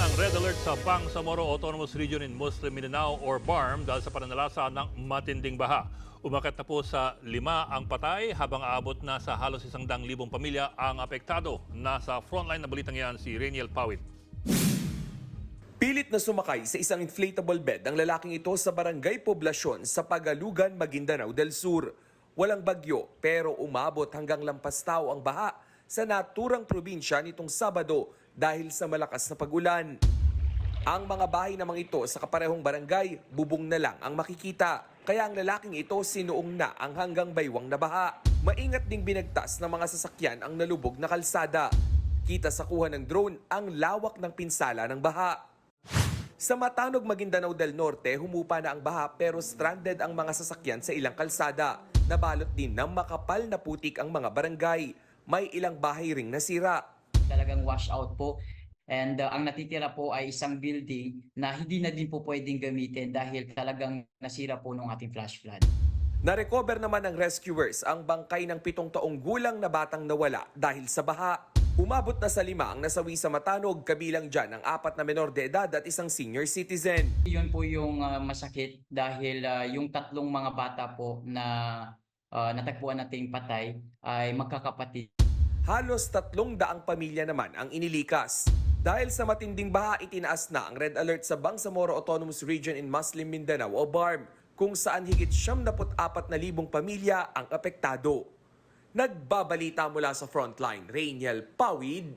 ng red alert sa Bangsamoro Autonomous Region in Muslim Mindanao or BARM dahil sa pananalasa ng matinding baha. Umakyat na po sa lima ang patay habang aabot na sa halos isang dang libong pamilya ang apektado. Nasa frontline na balitang yan si Reniel Pawit. Pilit na sumakay sa isang inflatable bed ang lalaking ito sa barangay Poblasyon sa Pagalugan, Maguindanao del Sur. Walang bagyo pero umabot hanggang lampas tao ang baha sa naturang probinsya nitong Sabado dahil sa malakas na pagulan. Ang mga bahay namang ito sa kaparehong barangay, bubong na lang ang makikita. Kaya ang lalaking ito sinuong na ang hanggang baywang na baha. Maingat ding binagtas ng mga sasakyan ang nalubog na kalsada. Kita sa kuha ng drone ang lawak ng pinsala ng baha. Sa Matanog, Maguindanao del Norte, humupa na ang baha pero stranded ang mga sasakyan sa ilang kalsada. Nabalot din ng makapal na putik ang mga barangay. May ilang bahay ring nasira. talagang wash out po. And uh, ang natitira po ay isang building na hindi na din po pwedeng gamitin dahil talagang nasira po nung ating flash flood. Narecover naman ng rescuers ang bangkay ng pitong taong gulang na batang nawala dahil sa baha. Umabot na sa lima ang nasawi sa Matanog, kabilang dyan ang apat na menor de edad at isang senior citizen. Yun po yung uh, masakit dahil uh, yung tatlong mga bata po na uh, natagpuan nating patay ay magkakapatid. Halos tatlong daang pamilya naman ang inilikas. Dahil sa matinding baha, itinaas na ang red alert sa Bangsamoro Autonomous Region in Muslim Mindanao o BARM, kung saan higit 74,000 pamilya ang apektado. Nagbabalita mula sa frontline, Rainiel Pawid,